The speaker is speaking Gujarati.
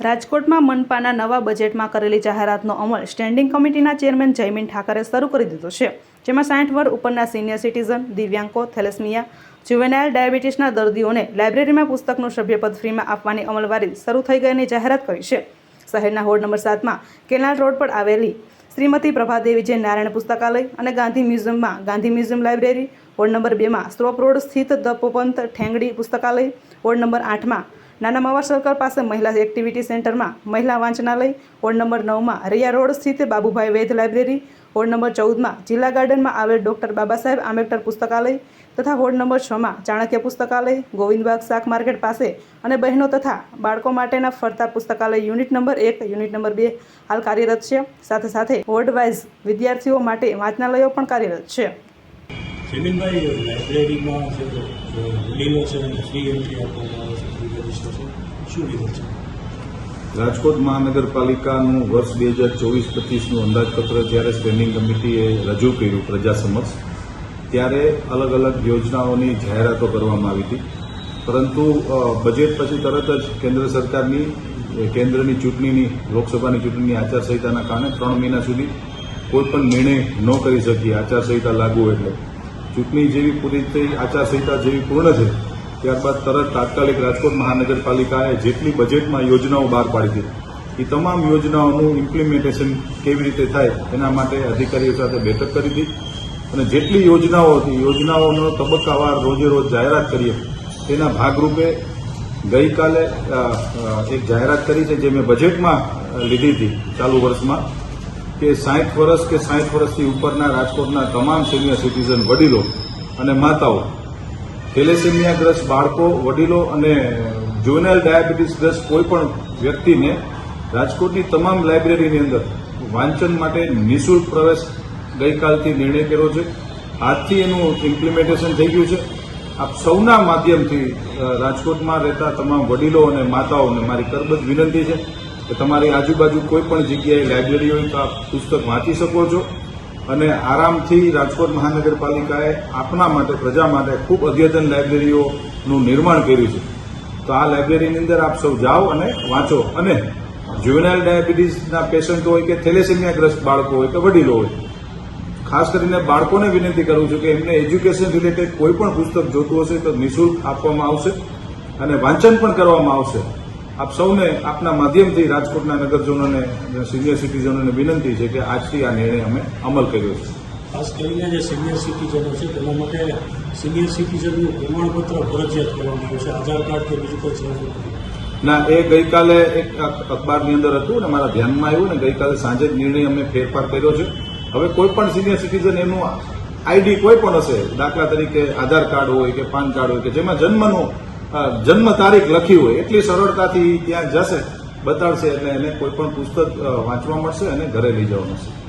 રાજકોટમાં મનપાના નવા બજેટમાં કરેલી જાહેરાતનો અમલ સ્ટેન્ડિંગ કમિટીના ચેરમેન જયમીન ઠાકરે શરૂ કરી દીધો છે. જેમાં સાઠ વર્ષ ઉપરના સિનિયર સિટીઝન દિવ્યાંગો થેલેસમિયા, જુવેનાઇલ, ડાયાબિટીસના દર્દીઓને લાઇબ્રેરીમાં પુસ્તકનું સભ્યપદ ફ્રીમાં આપવાની અમલવારી શરૂ થઈ ગયાની જાહેરાત કરી છે. શહેરના હોડ નંબર સાતમાં કેનાલ રોડ પર આવેલી શ્રીમતી પ્રભાદેવી જે નારાયણ પુસ્તકાલય અને Gandhi મ્યુઝિયમમાં Gandhi museum library. Ward number બેમાં સ્ત્રોપ રોડ સ્થિત દપોપંત ઠેંગડી પુસ્તકાલય. વોર્ડ નંબર આઠમાં નાના માવા સર્કલ પાસે મહિલા એક્ટિવિટી સેન્ટરમાં મહિલા વાંચનાલય, વોર્ડ નંબર નવમાં રૈયા રોડ સ્થિત Babubhai Vaid library, ward number ચૌદમાં જિલ્લા ગાર્ડનમાં આવેલ ડૉક્ટર બાબા સાહેબ આંબેડકર પુસ્તકાલય તથા વોર્ડ નંબર છમાં ચાણક્ય પુસ્તકાલય, ગોવિંદબાગ શાક માર્કેટ પાસે અને બહેનો તથા બાળકો માટેના ફરતા પુસ્તકાલય યુનિટ નંબર એક, યુનિટ નંબર બે હાલ કાર્યરત છે. સાથે સાથે વોર્ડ વાઇઝ વિદ્યાર્થીઓ માટે વાંચનાલયો પણ કાર્યરત છે. જમીનભાઈ લાઇબ્રેરીમાં જે લીલો છે અને ફ્રી એન્ટ્રી આપવામાં આવે છે શું વિગત છે રાજકોટ મહાનગરપાલિકાનું વર્ષ બે હજાર ચોવીસ પચીસનું અંદાજપત્ર જ્યારે સ્ટેન્ડિંગ કમિટીએ રજૂ કર્યું પ્રજા સમક્ષ, ત્યારે અલગ અલગ યોજનાઓની જાહેરાતો કરવામાં આવી હતી. પરંતુ બજેટ પછી તરત જ કેન્દ્ર સરકારની કેન્દ્રની ચૂંટણીની, લોકસભાની ચૂંટણીની આચારસંહિતાના કારણે ત્રણ મહિના સુધી કોઈ પણ નિર્ણય ન કરી શકીએ આચારસંહિતા લાગુ એટલે. ચૂંટણી જેવી પૂરી થઈ, આચારસંહિતા જેવી પૂર્ણ છે, ત્યારબાદ તરત તાત્કાલિક રાજકોટ મહાનગરપાલિકાએ જેટલી બજેટમાં યોજનાઓ બહાર પાડી હતી એ તમામ યોજનાઓનું ઇમ્પ્લિમેન્ટેશન કેવી રીતે થાય એના માટે અધિકારીઓ સાથે બેઠક કરી હતી અને જેટલી યોજનાઓ હતી, યોજનાઓનો તબક્કાવાર રોજે રોજ જાહેરાત કરીએ, તેના ભાગરૂપે ગઈકાલે એક જાહેરાત કરી છે, જે મેં બજેટમાં લીધી હતી ચાલુ વર્ષમાં. કે સાઠ વર્ષ કે સાઠ વર્ષથી ઉપરના રાજકોટના તમામ સિનિયર સિટીઝન વડીલો અને માતાઓ, થેલેસેમિયાગ્રસ્ત બાળકો, વડીલો અને જુવેનાઇલ ડાયાબિટીસગ્રસ્ત કોઈ પણ વ્યક્તિને રાજકોટની તમામ લાઇબ્રેરીની અંદર વાંચન માટે નિઃશુલ્ક પ્રવેશ ગઈકાલથી નિર્ણય કર્યો છે. આજથી એનું ઇમ્પ્લિમેન્ટેશન થઈ ગયું છે. આપ સૌના માધ્યમથી રાજકોટમાં રહેતા તમામ વડીલો અને માતાઓને મારી કરબત વિનંતી છે. કે તમારી આજુબાજુ કોઈ પણ જગ્યાએ લાઇબ્રેરી હોય તો આપ પુસ્તક વાંચી શકો છો. અને આરામથી રાજકોટ મહાનગરપાલિકાએ આપના માટે, પ્રજા માટે ખૂબ અદ્યતન લાઇબ્રેરીઓનું નિર્માણ કર્યું છે. તો આ લાઇબ્રેરીની અંદર આપ સૌ જાઓ અને વાંચો. અને જ્યુવેનાઇલ ડાયાબિટીસના પેશન્ટ હોય કે થેલેસેમિયાગ્રસ્ત બાળકો હોય કે વડીલો હોય, ખાસ કરીને બાળકોને વિનંતી કરું છું કે એમને એજ્યુકેશન રિલેટેડ કોઈ પણ પુસ્તક જોતું હશે તો નિઃશુલ્ક આપવામાં આવશે અને વાંચન પણ કરવામાં આવશે. આપ સૌને આપના માધ્યમથી રાજકોટના નગરજનોને સિનિયર સિટીઝનોને વિનંતી છે કે આજથી આ નિર્ણય અમે અમલ કર્યો છે. ખાસ કરીને જે સિનિયર સિટીઝનો છે તેના માટે સિનિયર સિટીઝનનું પ્રમાણપત્ર ફરજિયાત કરવામાં આવ્યું છે. આધાર કાર્ડ કે બીજું કોઈ જરૂર નથી. ના એ ગઈકાલે એક અખબારની અંદર હતું ને મારા ધ્યાનમાં આવ્યું ને ગઈકાલે સાંજે જ નિર્ણય અમે ફેરફાર કર્યો છે. હવે કોઈ પણ સિનિયર સિટીઝન એનું આઈડી કોઈ પણ હશે દાખલા તરીકે આધાર કાર્ડ હોય કે પાન કાર્ડ હોય કે જેમાં જન્મનું જન્મ તારીખ લખી હોય, એટલી સરળતાથી ત્યાં જશે, બતાડશે એટલે એને કોઈ પણ પુસ્તક વાંચવા મળશે અને ઘરે લઈ જવા મળશે